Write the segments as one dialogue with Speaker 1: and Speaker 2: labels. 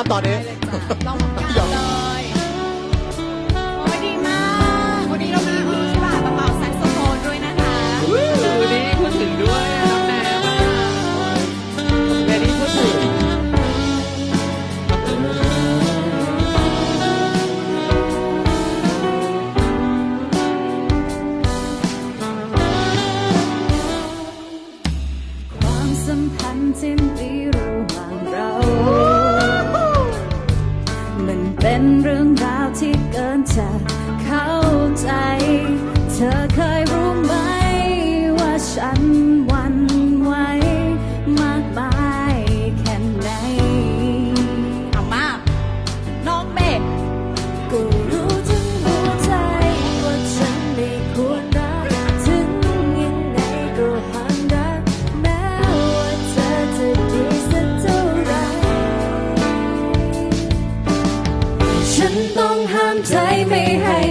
Speaker 1: ครับตอนนี้
Speaker 2: ลองทำงานเลยโอ้ยดีมาก วันนี้เรามีพี่ที่บ่ากระเป๋าแซกโซโฟนด้วยนะคะ
Speaker 3: วู้นี่พูดถึงด้วยอะน้องแนมอะแนนี่พูดถึง
Speaker 4: ความสัมพันธ์ที่มีระหว่างเรา เป็นเรื่องราวที่เกินจาก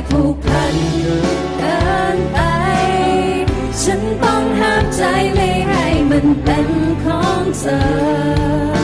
Speaker 4: ผูกพันเกินไป ฉันต้องห้ามใจไม่ให้มันเป็นของเธอ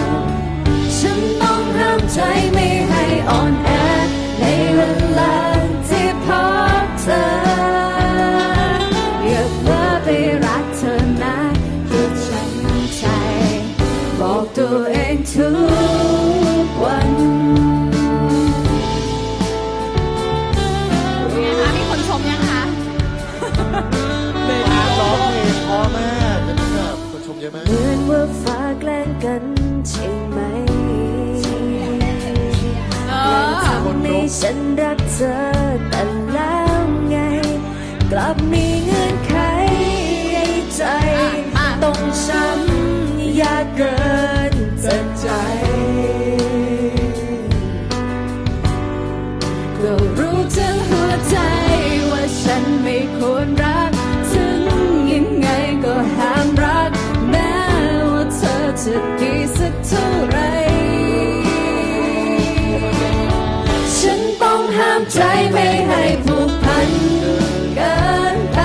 Speaker 4: ช
Speaker 2: ม
Speaker 1: เยอะมาก
Speaker 4: เหมือนว่าฟ้าแกล้งกันใช่ไหม
Speaker 2: เออ
Speaker 4: ทำให้ฉันรักเธอแต่แล้วไง กลับมีเงื่อนไขให้ใจต้องช้ำยากเกินจะใจก็รู้ จะดีสักเท่าไร ฉันต้องห้ามใจไม่ให้ผูกพันเกินไป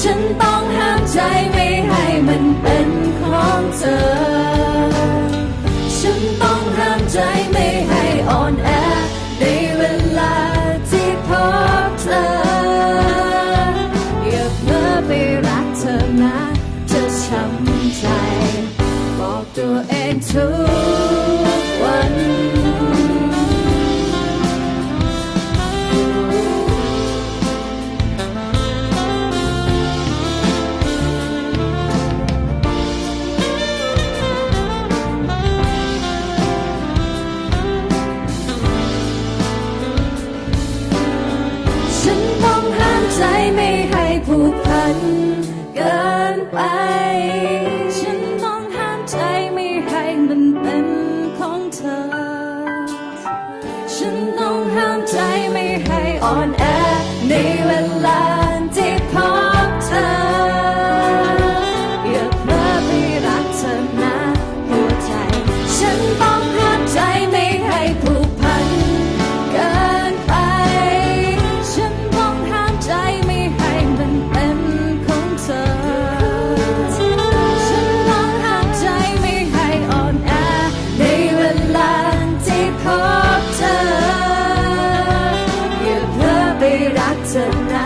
Speaker 4: ฉันต้องห้ามใจไม่ให้มันเป็นของเธอ ตั ฉันต้องห้ามใจไม่ให้อ่อนแอในเวลา 等待。